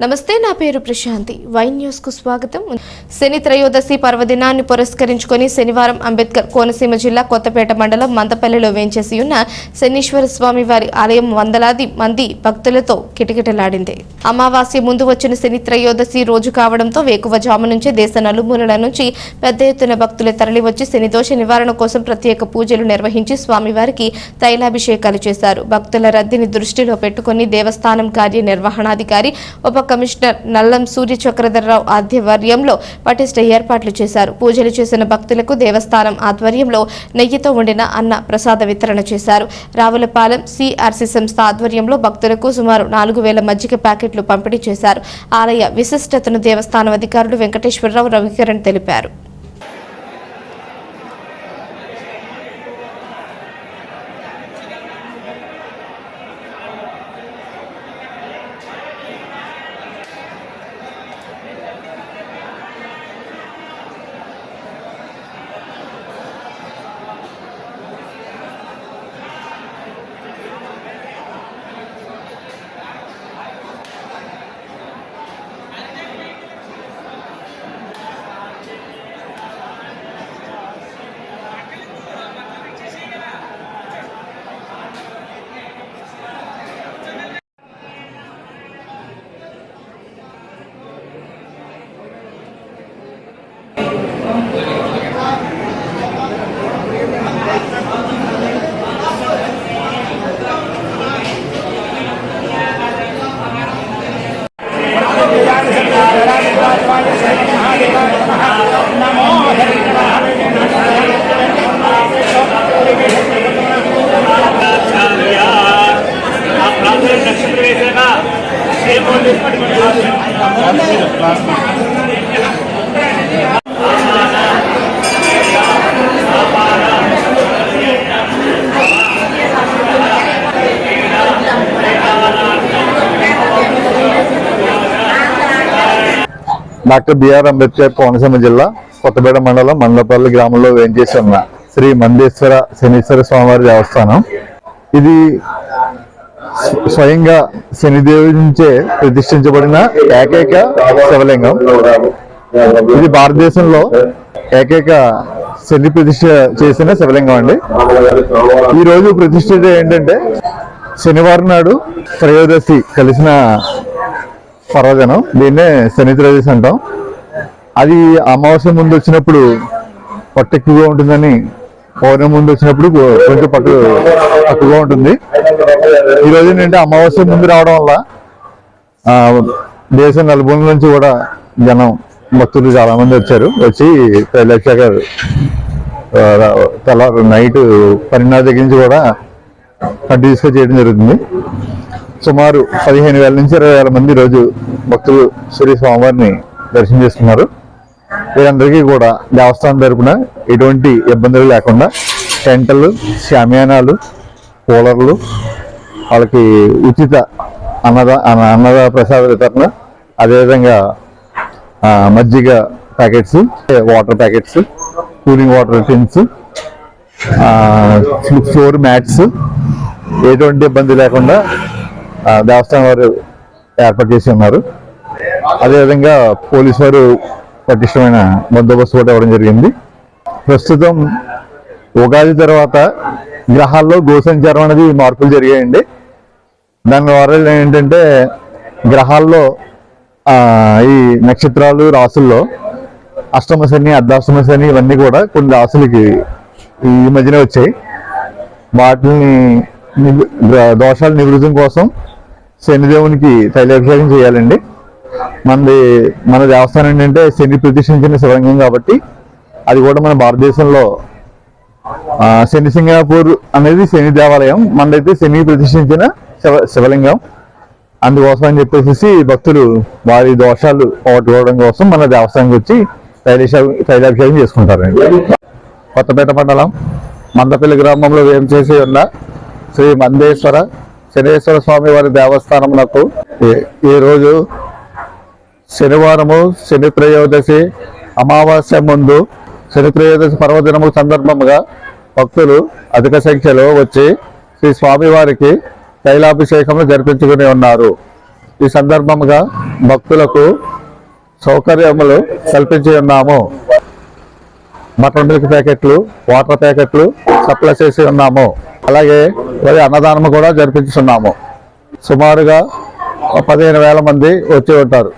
నమస్తే నా పేరు ప్రశాంతి. వైన్ న్యూస్కు స్వాగతం. శని త్రయోదశి పర్వదినాన్ని పురస్కరించుకొని శనివారం అంబేద్కర్ కోనసీమ జిల్లా కొత్తపేట మండలం మందపల్లిలో వేంచేసి ఉన్న శనీశ్వర స్వామి వారి ఆలయం వందలాది మంది భక్తులతో కిటకిటలాడింది. అమావాస్య ముందు వచ్చిన శని త్రయోదశి రోజు కావడంతో వేకువజాము నుంచే దేశ నలుమూలల నుంచి పెద్ద ఎత్తున భక్తులు తరలివచ్చి శనిదోష నివారణ కోసం ప్రత్యేక పూజలు నిర్వహించి స్వామివారికి తైలాభిషేకాలు చేశారు. భక్తుల రద్దీని దృష్టిలో పెట్టుకుని దేవస్థానం కార్యనిర్వహణాధికారి ఉప కమిషనర్ నల్లం సూర్య చక్రధర్రావు ఆధ్వర్యంలో పటిష్ట ఏర్పాట్లు చేశారు. పూజలు చేసిన భక్తులకు దేవస్థానం ఆధ్వర్యంలో నెయ్యితో వండిన అన్న ప్రసాద వితరణ చేశారు. రావులపాలెం సిఆర్సి సంస్థ ఆధ్వర్యంలో భక్తులకు సుమారు నాలుగు వేల మజ్జిగ ప్యాకెట్లు పంపిణీ చేశారు. ఆలయ విశిష్టతను దేవస్థానం అధికారులు వెంకటేశ్వరరావు రవికిరణ్ తెలిపారు. డాక్టర్ బిఆర్ అంబేద్కర్ కోనసీమ జిల్లా కొత్తపేట మండలం మండపల్లి గ్రామంలో వేంచేసి ఉన్న శ్రీ మందేశ్వర శనీశ్వర స్వామివారి దేవస్థానం. ఇది స్వయంగా శనిదేవి నుంచే ప్రతిష్ఠించబడిన ఏకైక శివలింగం. ఇది భారతదేశంలో ఏకైక శని ప్రతిష్ఠ చేసిన శివలింగం అండి. ఈ రోజు ప్రతిష్ఠ ఏంటంటే శనివారం నాడు త్రయోదశి కలిసిన పర్వదినం. దీన్నే శని త్రయోదశి అంటాం. అది అమావాస్య ముందు వచ్చినప్పుడు పట్టెక్కువగా ఉంటుందని పౌర్ణమి ముందు వచ్చినప్పుడు కొంచెం పట్టు తక్కువగా ఉంటుంది. ఈ రోజు ఏంటంటే అమావాస్య ముందు రావడం వల్ల దేశం నలుభూముల నుంచి కూడా జనం భక్తులు చాలా మంది వచ్చారు. వచ్చి తైలాక్ష తెల్లారు నైట్ పన్నెండు దగ్గర నుంచి కూడా కంటిన్యూస్గా చేయడం జరుగుతుంది. సుమారు పదిహేను వేల నుంచి ఇరవై వేల మంది రోజు భక్తులు శ్రీ స్వామివారిని దర్శనం చేసుకున్నారు. వీరందరికీ కూడా దేవస్థానం తరపున ఎటువంటి ఇబ్బందులు లేకుండా టెంటలు శామ్యానాలు కూలర్లు వాళ్ళకి ఉచిత అన్నద అన్నద ప్రసాద వితరణ అదేవిధంగా మజ్జిగ packets water packets cooling water tins floor mats ఎటువంటి ఇబ్బంది లేకుండా దేవస్థానం వారు ఏర్పాటు చేసి ఉన్నారు. అదేవిధంగా పోలీసు వారు పటిష్టమైన బందోబస్తు కూడా ఇవ్వడం జరిగింది. ప్రస్తుతం ఉగాది తర్వాత గ్రహాల్లో గోసంచారం అనేది మార్పులు జరిగాయండి. దాని ద్వారా ఏంటంటే గ్రహాల్లో ఈ నక్షత్రాలు రాసుల్లో అష్టమ శని అర్ధాష్టమ శని ఇవన్నీ కూడా కొన్ని రాసులకి ఈ మధ్యన వచ్చాయి. వాటిని నివ్- దోషాల నివృత్తం కోసం శనిదేవునికి తైలాభిషేకం చేయాలండి. మనది మన దేవస్థానం ఏంటంటే శని ప్రతిష్ఠించిన శివలింగం కాబట్టి అది కూడా మన భారతదేశంలో శని సింగాపూర్ అనేది శని దేవాలయం మనదైతే శని ప్రతిష్ఠించిన శివ శివలింగం. అందుకోసం అని చెప్పేసి భక్తులు వారి దోషాలు పోగొట్టుకోవడం కోసం మన దేవస్థానానికి వచ్చి తైలాభిషేకం తైలాభిషేకం చేసుకుంటారండి. కొత్తపేట మండలం మందపల్లి గ్రామంలో ఏం చేసి ఉన్న శ్రీ మందేశ్వర శనేశ్వర స్వామి వారి దేవస్థానం నాకు ఈ రోజు శనివారము శని త్రయోదశి అమావాస్య ముందు శని త్రయోదశి పర్వదినము సందర్భముగా భక్తులు అధిక సంఖ్యలో వచ్చి శ్రీ స్వామివారికి తైలాభిషేకము జరిపించుకుని ఉన్నారు. ఈ సందర్భంగా భక్తులకు సౌకర్యములు కల్పించి ఉన్నాము. మటన్ మిల్క్ ప్యాకెట్లు వాటర్ ప్యాకెట్లు సప్లై చేసి ఉన్నాము. అలాగే మరి అన్నదానం కూడా జరిపించున్నాము. సుమారుగా పదిహేను వేల మంది వచ్చి ఉంటారు.